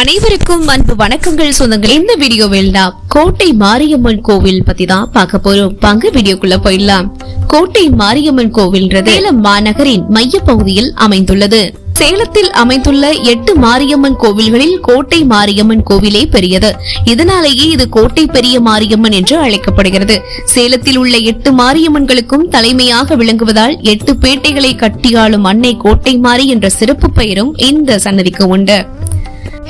அனைவருக்கும் அன்பு வணக்கங்கள் சொந்தங்கள். இந்த வீடியோவில் நாம் கோட்டை மாரியம்மன் கோவில் பத்தி தான் பார்க்க போறோம். வாங்க வீடியோக்குள்ள போயிடலாம். கோட்டை மாரியம்மன் கோவில்ன்றது சேலம் மாநகரின் மைய பகுதியில் அமைந்துள்ளது. சேலத்தில் அமைந்துள்ள எட்டு மாரியம்மன் கோவில்களில் கோட்டை மாரியம்மன் கோவிலே பெரியது. இதனாலேயே இது கோட்டை பெரிய மாரியம்மன் என்று அழைக்கப்படுகிறது. சேலத்தில் உள்ள எட்டு மாரியம்மன்களுக்கும் தலைமையாக விளங்குவதால் எட்டு பேட்டைகளை கட்டியாளும் அன்னை கோட்டை மாரி என்ற சிறப்பு பெயரும் இந்த சன்னதிக்கு உண்டு.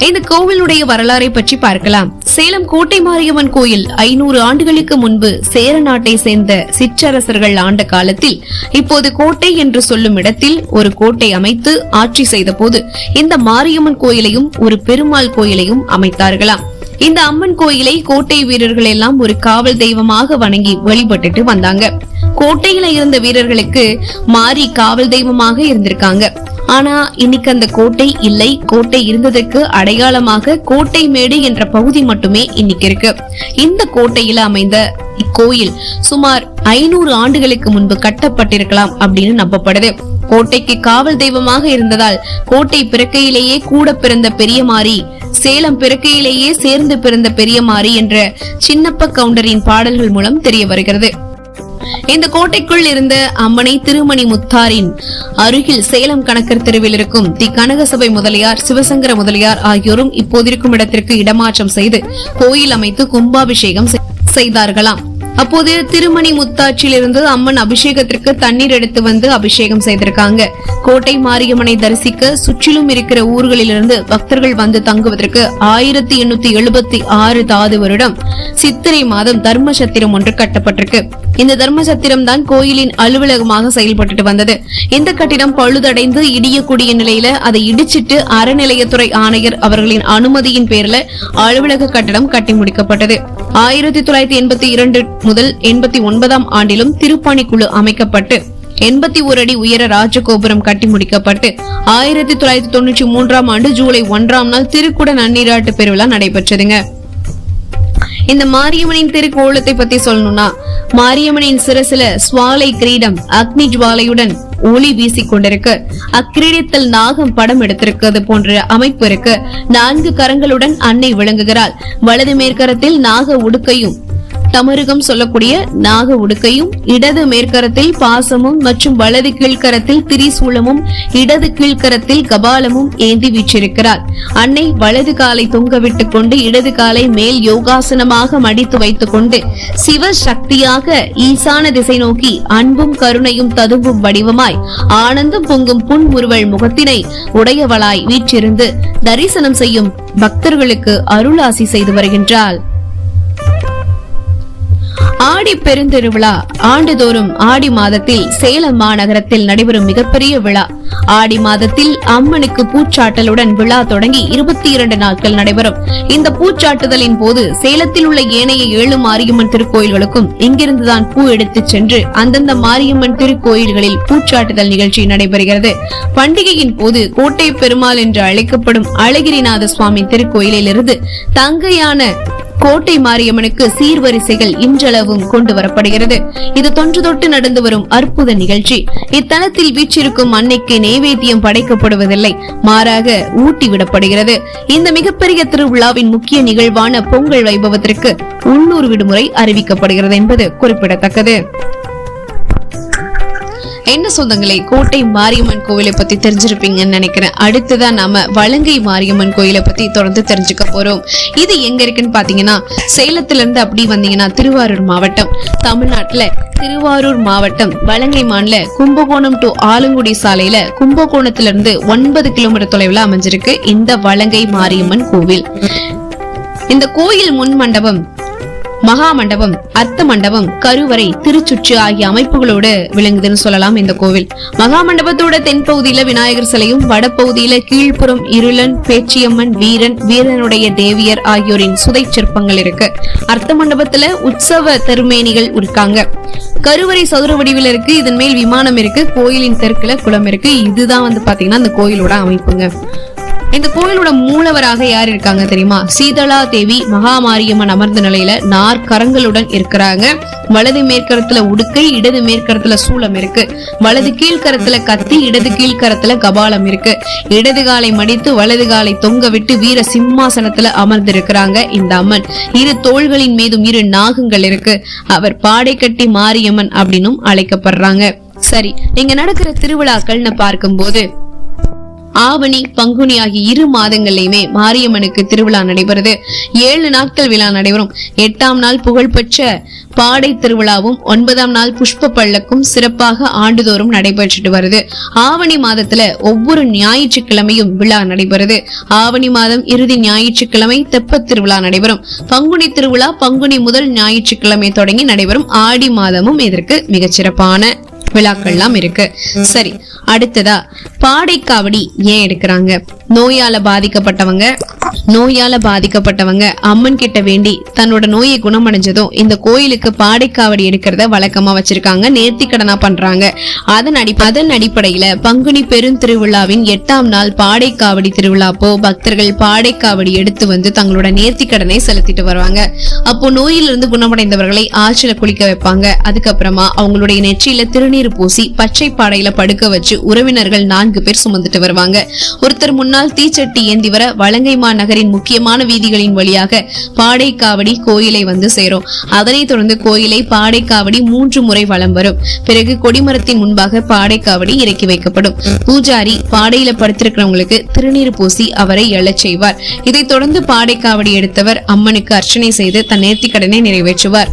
இந்த கோவிலுடைய வரலாறை பற்றி பார்க்கலாம். சேலம் கோட்டை மாரியம்மன் கோயில் ஐநூறு ஆண்டுகளுக்கு முன்பு சேர நாட்டை சேர்ந்த சிற்றரசர்கள் ஆண்ட காலத்தில் இப்போது கோட்டை என்று சொல்லும் இடத்தில் ஒரு கோட்டை அமைத்து ஆட்சி செய்த போது இந்த மாரியம்மன் கோயிலையும் ஒரு பெருமாள் கோயிலையும் அமைத்தார்களாம். இந்த அம்மன் கோயிலை கோட்டை வீரர்கள் எல்லாம் ஒரு காவல் தெய்வமாக வணங்கி வழிபட்டுட்டு வந்தாங்க. கோட்டையில இருந்த வீரர்களுக்கு மாறி காவல் தெய்வமாக இருந்திருக்காங்க. ஆனா இன்னைக்கு அந்த கோட்டை இல்லை. கோட்டை இருந்ததற்கு அடையாளமாக கோட்டை மேடு என்ற பகுதி மட்டுமே இன்னைக்கு இருக்கு. இந்த கோட்டையில அமைந்த இக்கோயில் சுமார் ஐநூறு ஆண்டுகளுக்கு முன்பு கட்டப்பட்டிருக்கலாம் அப்படின்னு நம்பப்படுது. கோட்டைக்கு காவல் தெய்வமாக இருந்ததால் கோட்டை பிறக்கையிலேயே கூட பிறந்த பெரியமாரி சேலம் பிறக்கையிலேயே சேர்ந்து பிறந்த பெரியமாரி என்ற சின்னப்ப கவுண்டரின் பாடல்கள் மூலம் தெரிய வருகிறது. இந்த கோட்டைக்குள் இருந்த அம்மனை திருமணி முத்தாரின் அருகில் சேலம் கணக்கர் தெருவில் இருக்கும் தி கனகசபை முதலியார் சிவசங்கர முதலியார் ஆகியோரும் இப்போதிருக்கும் இடத்திற்கு இடமாற்றம் செய்து கோயில் அமைத்து கும்பாபிஷேகம் செய்தார்களாம். அப்போது திருமணி முத்தாற்றிலிருந்து அம்மன் அபிஷேகத்திற்கு தண்ணீர் எடுத்து வந்து அபிஷேகம் செய்திருக்காங்க. கோட்டை மாரியம்மனை தரிசிக்க சுற்றிலும் இருக்கிற ஊர்களிலிருந்து பக்தர்கள் வந்து தங்குவதற்கு ஆயிரத்தி எண்ணூத்தி எழுபத்தி ஆறு தாது வருடம் சித்திரை மாதம் தர்மசத்திரம் ஒன்று கட்டப்பட்டிருக்கு. இந்த தர்மசத்திரம் தான் கோயிலின் அலுவலகமாக செயல்பட்டு வந்தது. இந்த கட்டிடம் பழுதடைந்து இடியக்கூடிய நிலையில அதை இடிச்சிட்டு அறநிலையத்துறை ஆணையர் அவர்களின் அனுமதியின் பேர்ல அலுவலக கட்டடம் கட்டி முடிக்கப்பட்டது. ஆயிரத்தி தொள்ளாயிரத்தி எண்பத்தி இரண்டு முதல் எண்பத்தி ஒன்பதாம் ஆண்டிலும் திருப்பணிக்குழு அமைக்கப்பட்டு எண்பத்தி ஒரு அடி உயர ராஜகோபுரம் கட்டி முடிக்கப்பட்டு ஆயிரத்தி தொள்ளாயிரத்தி தொண்ணூற்றி மூன்றாம் ஆண்டு ஜூலை ஒன்றாம் நாள் திருக்குட நன்னீராட்டு பெருவிழா நடைபெற்றதுங்க. இந்த மாரியம்மனின் திருக்கோலத்தை பத்தி சொல்லணும்னா மாரியம்மனின் சிறசில சுவாலை கிரீடம் அக்னி ஜுவாலையுடன் ஒளி வீசிக் கொண்டிருக்கு அக்கிரீடத்தில் நாகம் படம் எடுத்திருக்கிறது போன்ற அமைப்பு இருக்கு. நான்கு கரங்களுடன் அன்னை விளங்குகிறாள். வலது மேற்கரத்தில் நாக உடுக்கையும் தமருகம் சொல்லக்கூடிய நாக உடுக்கையும் இடது மேற்கரத்தில் பாசமும் மற்றும் வலது கீழ்கரத்தில் திரிசூலமும் இடது கீழ்கரத்தில் கபாலமும் ஏந்தி வீற்றிருக்கிறார். அன்னை வலது காலை தொங்கவிட்டுக் கொண்டு இடது காலை மேல் யோகாசனமாக மடித்து வைத்துக் கொண்டு சிவ சக்தியாக ஈசான திசை நோக்கி அன்பும் கருணையும் ததும்பும் வடிவமாய் ஆனந்தம் பொங்கும் புன்முறுவல் முகத்தினை உடையவளாய் வீற்றிருந்து தரிசனம் செய்யும் பக்தர்களுக்கு அருளாசி செய்து வருகின்றாள். ஆடி பெருந்திருவிழா. ஆண்டுதோறும் ஆடி மாதத்தில் சேலம் மாநகரத்தில் நடைபெறும் மிகப்பெரிய விழா. ஆடி மாதத்தில் அம்மனுக்கு பூச்சாட்டலுடன் விழா தொடங்கி இருபத்தி இரண்டு நாட்கள் நடைபெறும். இந்த பூச்சாட்டுதலின் போது சேலத்தில் உள்ள ஏனைய ஏழு மாரியம்மன் திருக்கோயில்களுக்கும் இங்கிருந்துதான் பூ எடுத்துச் சென்று அந்தந்த மாரியம்மன் திருக்கோயில்களில் பூச்சாட்டுதல் நிகழ்ச்சி நடைபெறுகிறது. பண்டிகையின் போது கோட்டை பெருமாள் என்று அழைக்கப்படும் அழகிரிநாத சுவாமி திருக்கோயிலில் இருந்து தங்கையான கோட்டை மாரியம்மனுக்கு சீர்வரிசைகள் இன்றளவும் கொண்டு வரப்படுகிறது. இது தொன்று தொட்டு நடந்து வரும் அற்புத நிகழ்ச்சி. இத்தலத்தில் வீச்சிருக்கும் அன்னைக்கு நைவேத்தியம் படைக்கப்படுவதில்லை. மாறாக ஊட்டி விடப்படுகிறது. இந்த மிகப்பெரிய திருவிழாவின் முக்கிய நிகழ்வான பொங்கல் வைபவத்திற்கு உள்ளூர் விடுமுறை அறிவிக்கப்படுகிறது என்பது குறிப்பிடத்தக்கது. என்ன சொந்தங்களே? கோட்டை மாரியம்மன் கோவிலை பத்தி தெரிஞ்சிருப்பீங்கன்னு நினைக்கிறேன். அடுத்ததான் நாம வலங்கை மாரியம்மன் கோயிலை பத்தி தொடர்ந்து தெரிஞ்சுக்க போறோம். இது எங்க இருக்குன்னு பாத்தீங்கன்னா சேலத்துல இருந்து அப்படி வந்தீங்கன்னா திருவாரூர் மாவட்டம். தமிழ்நாட்டுல திருவாரூர் மாவட்டம் வலங்கை மாநில கும்பகோணம் டு ஆலங்குடி சாலையில கும்பகோணத்துல இருந்து ஒன்பது கிலோமீட்டர் தொலைவில் அமைஞ்சிருக்கு இந்த வலங்கை மாரியம்மன் கோவில். இந்த கோயில் முன் மண்டபம் மகா மண்டபம் அர்த்த மண்டபம் கருவறை திருச்சுற்று ஆகிய அமைப்புகளோடு விளங்குதுன்னு சொல்லலாம் இந்த கோவில். மகா மண்டபத்தோட தென்பகுதியில விநாயகர் சிலையும் வடபகுதியில கீழ்ப்புறம் இருளன் பேச்சியம்மன் வீரன் வீரனுடைய தேவியர் ஆகியோரின் சுதை சிற்பங்கள் இருக்கு. அர்த்த மண்டபத்துல உற்சவ திருமேனிகள் இருக்காங்க. கருவறை சதுர வடிவில் இருக்கு இதன் மேல் விமானம் இருக்கு கோயிலின் தெற்குல குளம் இருக்கு. இதுதான் வந்து பாத்தீங்கன்னா அந்த கோயிலோட அமைப்புங்க. இந்த கோயிலோட மூலவராக யார் இருக்காங்க தெரியுமா? சீதளா தேவி மகாமாரியம்மன் அமர்ந்த நிலையில நாற்கரங்களுடன் இருக்கிறாங்க. வலது மேற்கரத்துல உடுக்கை இடது மேற்கரத்துல சூலம் இருக்கு. வலது கீழ்கரத்துல கத்தி இடது கீழ்கரத்துல கபாலம் இருக்கு. இடது காலை மடித்து வலது காலை தொங்க விட்டு வீர சிம்மாசனத்துல அமர்ந்திருக்கிறாங்க இந்த அம்மன். இரு தோள்களின் மீதும் இரு நாகங்கள் இருக்கு. அவர் பாடை கட்டி மாரியம்மன் அப்படின்னும் அழைக்கப்படுறாங்க. சரி இங்க நடக்கிற திருவிழாக்கள்னு பார்க்கும்போது ஆவணி பங்குனி ஆகிய இரு மாதங்கள்லயுமே மாரியம்மனுக்கு திருவிழா நடைபெறுது. ஏழு நாட்கள் விழா நடைபெறும். எட்டாம் நாள் புகழ்பெற்ற பாடை திருவிழாவும் ஒன்பதாம் நாள் புஷ்ப பள்ளக்கும் சிறப்பாக ஆண்டுதோறும் நடைபெற்றுட்டு வருது. ஆவணி மாதத்துல ஒவ்வொரு ஞாயிற்றுக்கிழமையும் விழா நடைபெறுது. ஆவணி மாதம் இறுதி ஞாயிற்றுக்கிழமை தெப்பத் திருவிழா நடைபெறும். பங்குனி திருவிழா பங்குனி முதல் ஞாயிற்றுக்கிழமை தொடங்கி நடைபெறும். ஆடி மாதமும் இதற்கு மிகச்சிறப்பான விழாக்கள்லாம் இருக்கு. சரி அடுத்ததா பாடைக்காவடி ஏன் எடுக்கிறாங்க? நோயால பாதிக்கப்பட்டவங்க நோயால பாதிக்கப்பட்டவங்க அம்மன் கிட்ட வேண்டி தன்னோட நோயை குணமடைஞ்சதும் இந்த கோயிலுக்கு பாடைக்காவடி எடுக்கிறத வழக்கமா வச்சிருக்காங்க. நேர்த்திக்கடனா பண்றாங்க. அதன் அடி அதன் அடிப்படையில பங்குனி பெருந்திருவிழாவின் எட்டாம் நாள் பாடைக்காவடி திருவிழாப்போ பக்தர்கள் பாடைக்காவடி எடுத்து வந்து தங்களோட நேர்த்திக்கடனை செலுத்திட்டு வருவாங்க. அப்போ நோயிலிருந்து குணமடைந்தவர்களை ஆற்றில குளிக்க வைப்பாங்க. அதுக்கப்புறமா அவங்களுடைய நெற்றியில திருநீர் பூசி பச்சை பாடையில படுக்க வச்சு உறவினர்கள் நான்கு பேர் சுமந்துட்டு வருவாங்க. ஒருத்தர் முன்னால் தீச்சட்டி ஏந்தி வர வலங்கைமா நகரின் முக்கியமான வீதிகளின் வழியாக பாடைக்காவடி கோயிலை வந்து சேரும். அதனைத் தொடர்ந்து கோயிலை பாடைக்காவடி மூன்று முறை வலம் வரும். பிறகு கொடிமரத்தின் முன்பாக பாடைக்காவடி இறக்கி வைக்கப்படும். பூஜாரி பாடையில படுத்திருக்கிறவங்களுக்கு திருநீர் பூசி அவரை எழச் செய்வார். இதைத் தொடர்ந்து பாடைக்காவடி எடுத்தவர் அம்மனுக்கு அர்ச்சனை செய்து தன் நேர்த்திக்கடனை நிறைவேற்றுவார்.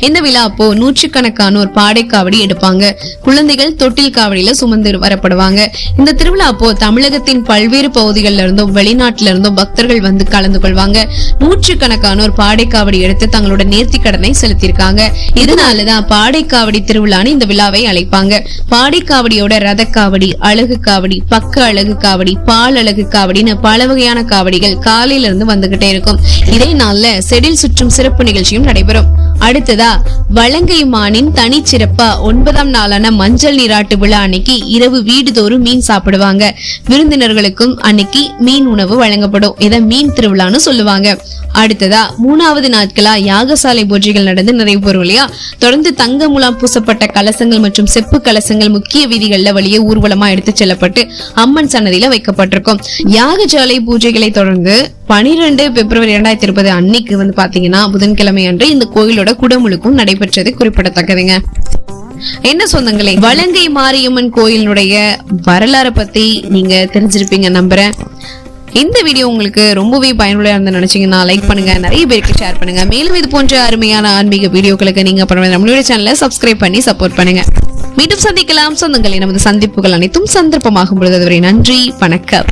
இந்த விழா அப்போ நூற்றுக்கணக்கானோர் பாடைக்காவடி எடுப்பாங்க. குழந்தைகள் தொட்டில் காவடியில சுமந்து வரப்படுவாங்க. இந்த திருவிழா அப்போ தமிழகத்தின் பல்வேறு பகுதிகளில் இருந்தும் வெளிநாட்டில இருந்தும் பக்தர்கள் வந்து கலந்து கொள்வாங்க. நூற்றுக்கணக்கானோர் பாடைக்காவடி எடுத்து தங்களோட நேர்த்தி கடனை செலுத்தியிருக்காங்க. இதனாலதான் பாடைக்காவடி திருவிழான்னு இந்த விழாவை அழைப்பாங்க. பாடைக்காவடியோட காவடி அழகு காவடி பக்க அழகு காவடி பால் அழகு காவடின்னு பல வகையான காவடிகள் காலையில இருந்து வந்துகிட்டே இருக்கும். இதே நாள்ல செடில் சுற்றும் சிறப்பு நிகழ்ச்சியும் நடைபெறும். அடுத்ததா வலங்கை மானின் தனிச்சிறப்பா ஒன்பதாம் நாளான மஞ்சள் நீராட்டு விழா அன்னைக்கு இரவு வீடுதோறும் மீன் சாப்பிடுவாங்க. விருந்தினர்களுக்கும் அன்னைக்கு மீன் உணவு வழங்கப்படும். இதை மீன் திருவிழான்னு சொல்லுவாங்க. அடுத்ததா மூணாவது நாட்களா யாகசாலை பூஜைகள் நடந்து நிறைவு பெறும் இல்லையா? தொடர்ந்து தங்க முலாம் பூசப்பட்ட கலசங்கள் மற்றும் செப்பு கலசங்கள் முக்கிய வீதிகளில் வழியே ஊர்வலமா எடுத்து செல்லப்பட்டு அம்மன் சன்னதியில வைக்கப்பட்டிருக்கும். யாகசாலை பூஜைகளை தொடர்ந்து பனிரெண்டு பிப்ரவரி இரண்டாயிரத்தி இருபது அன்னைக்கு வந்து பாத்தீங்கன்னா புதன்கிழமை அன்று இந்த கோயிலோட குடமுழுக்கும் நடைபெற்றது குறிப்பிடத்தக்கதுங்க. என்ன சொந்தங்களே வலங்கை மாரியம்மன் கோயிலினுடைய வரலாறை பத்தி நீங்க தெரிஞ்சிருப்பீங்க நம்புறேன். இந்த வீடியோ உங்களுக்கு ரொம்பவே பயனுள்ள இருந்து நினைச்சீங்கன்னா லைக் பண்ணுங்க. நிறைய பேருக்கு ஷேர் பண்ணுங்க. மேலும் இது போன்ற அருமையான ஆன்மீக வீடியோக்களுக்கு நீங்க பண்ண நம்மளுடைய சேனலை சப்ஸ்கிரைப் பண்ணி சப்போர்ட் பண்ணுங்க. மீண்டும் சந்திக்கலாம். சொந்தங்களே நமது சந்திப்புகள் அனைத்தும் சந்தர்ப்பமாகும் பொழுது அதுவரை நன்றி. வணக்கம்.